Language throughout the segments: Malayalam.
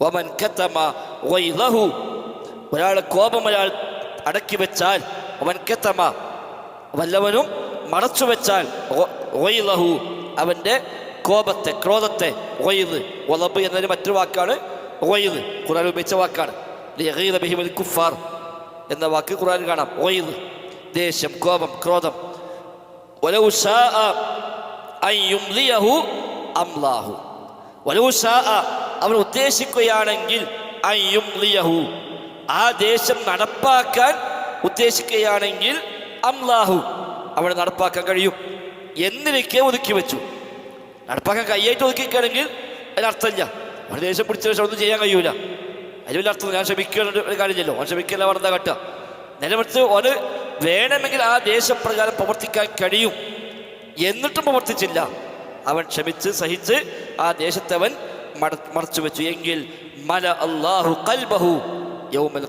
വമൻ കത്തമ വൈലഹു ഒരാൾ കോപം ഒരാൾ അടക്കി വെച്ചാൽ അവൻ കത്തമ വല്ലവനും മറച്ചു വെച്ചാൽ ഒയിലഹു അവന്റെ കോപത്തെ ക്രോധത്തെ ഒയ്ത് ഒലബ് എന്നതിന് മറ്റൊരു വാക്കാണ് ഒയ്ത് ഖുറാൻ ഉപയോഗിച്ച വാക്കാണ്. ബിഹിമിൽ കുഫാർ എന്ന വാക്ക് ഖുറാൻ കാണാം. ഒയ്ത് ദേഷ്യം കോപം ക്രോധം. ശാഅ അവൻ ഉദ്ദേശിക്കുകയാണെങ്കിൽ അൻ യുംലിയഹു ആ ദേശം നടപ്പാക്കാൻ ഉദ്ദേശിക്കുകയാണെങ്കിൽ അംലാഹു. അവിടെ നടപ്പാക്കാൻ കഴിയും. എന്നിരിക്കെ ഒതുക്കി വെച്ചു. നടപ്പാക്കാൻ കയ്യായിട്ട് ഒതുക്കിക്കുകയാണെങ്കിൽ അതിനർത്ഥമില്ല ഒരു ദേശം പിടിച്ച ശേഷം ഒന്നും ചെയ്യാൻ കഴിയൂല. അതിൽ വലിയ അർത്ഥം ഞാൻ ശ്രമിക്കേണ്ട ഒരു കാര്യമില്ലല്ലോ. അവൻ ശ്രമിക്കല്ല പറഞ്ഞാൽ കട്ട. നിലവിളിച്ച് ഒരു വേണമെങ്കിൽ ആ ദേശപ്രകാരം പ്രവർത്തിക്കാൻ കഴിയും. എന്നിട്ടും പ്രവർത്തിച്ചില്ല. അവൻ ക്ഷമിച്ച് സഹിച്ച് ആ ദേശത്തെ അവൻ മറച്ചു വെച്ചു. എങ്കിൽ മല അള്ളാഹു കൽബഹു യൗമൽ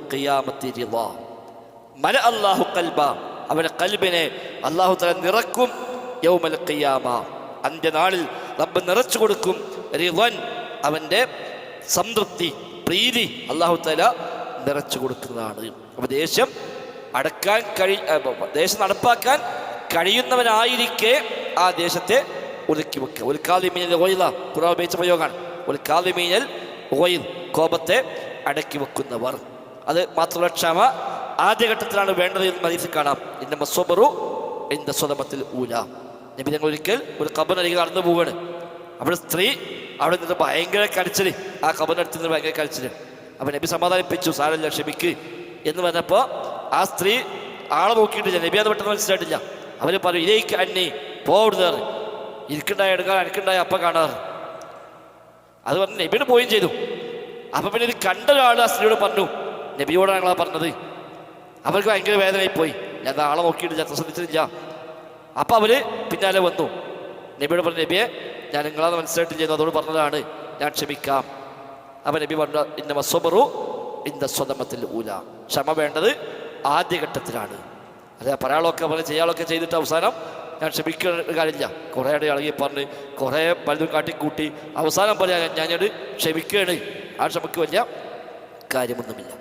മല അള്ളാഹു കൽബ. അവന്റെ കൽബിനെ അള്ളാഹു തല നിറക്കും യൗമൽ ഖിയാമ. അന്ത്യനാളിൽ റബ്ബ് നിറച്ചു കൊടുക്കും. റിവൻ അവന്റെ സംതൃപ്തി പ്രീതി അള്ളാഹു തല നിറച്ചു കൊടുക്കുന്നതാണ്. അപ്പൊ ദേശം അടക്കാൻ കഴി ദേശം നടപ്പാക്കാൻ കഴിയുന്നവനായിരിക്കെ ആ ദേശത്തെ ഒതുക്കി വെക്കുക. ഒരു കാലിമിനെ ഓയില ഖുറാൻ ഉപയോഗിച്ച പ്രയോഗമാണ് ഒരു കാലിമീനൽ ഒയിൽ കോപത്തെ അടക്കി വെക്കുന്നവർ. അത് മാത്രമല്ല ക്ഷമ ആദ്യഘട്ടത്തിലാണ് വേണ്ടത് എന്ന് മദീസിൽ കാണാം. ഇന്ന മസ്വബറു എന്ന സ്വതമത്തിൽ ഊല. നബി ഞങ്ങൾ ഒരിക്കൽ ഒരു കബറിനരികെ നടന്നു പോവുകയാണ്. അവിടെ സ്ത്രീ അവിടെ നിന്ന് ഭയങ്കര കരച്ചിൽ. ആ കബറിനടുത്ത് നിന്ന് ഭയങ്കര കരച്ചിൽ. അപ്പൊ നബി സമാധാനിപ്പിച്ചു സാരല്ല ക്ഷമിക്ക് എന്ന് പറഞ്ഞപ്പോൾ ആ സ്ത്രീ ആളെ നോക്കിയിട്ടില്ല നബി അത് പെട്ടെന്ന് മനസ്സിലായിട്ടില്ല. അവർ പറയും ഇതേക്ക് അന്നി പോവിടുന്നത് ഇരിക്കണ്ടായ എടുക്കാൻ എനിക്കുണ്ടായ അപ്പം കാണാറ്. അത് പറഞ്ഞ് നബിയോട് പോവുകയും ചെയ്തു. അപ്പൊ പിന്നെ ഇത് കണ്ട ഒരാൾ ആ സ്ത്രീയോട് പറഞ്ഞു നബിയോടാണ് ഞങ്ങളാ പറഞ്ഞത്. അവർക്ക് ഭയങ്കര വേദനയായി പോയി ഞാൻ നാളെ നോക്കിയിട്ട് ഞാൻ ശ്രദ്ധിച്ചിട്ടില്ല. അപ്പൊ അവർ പിന്നാലെ വന്നു. നബിയോട് പറഞ്ഞു നബിയെ ഞാൻ നിങ്ങളത് മനസ്സിലായിട്ട് ചെയ്തു അതോട് പറഞ്ഞതാണ്. ഞാൻ ക്ഷമിക്കാം. അപ്പൊ നബി പറഞ്ഞു ഇന്ന വസ്വബറു ഇന്ന സ്വതമത്തിൽ ഊല. ക്ഷമ വേണ്ടത് ആദ്യഘട്ടത്തിലാണ്. അതെ പറയാളൊക്കെ പറഞ്ഞ് ചെയ്യാളൊക്കെ ചെയ്തിട്ട് അവസാനം ഞാൻ ക്ഷമിക്കുന്ന കാര്യമില്ല. കുറേ ഇടയിൽ ഇളകി പറഞ്ഞ് കുറേ പലതും കാട്ടിക്കൂട്ടി അവസാനം പറയാൻ ഞാനത് ക്ഷമിക്കുകയാണ്. ആ ക്ഷമയ്ക്ക് വലിയ കാര്യമൊന്നുമില്ല.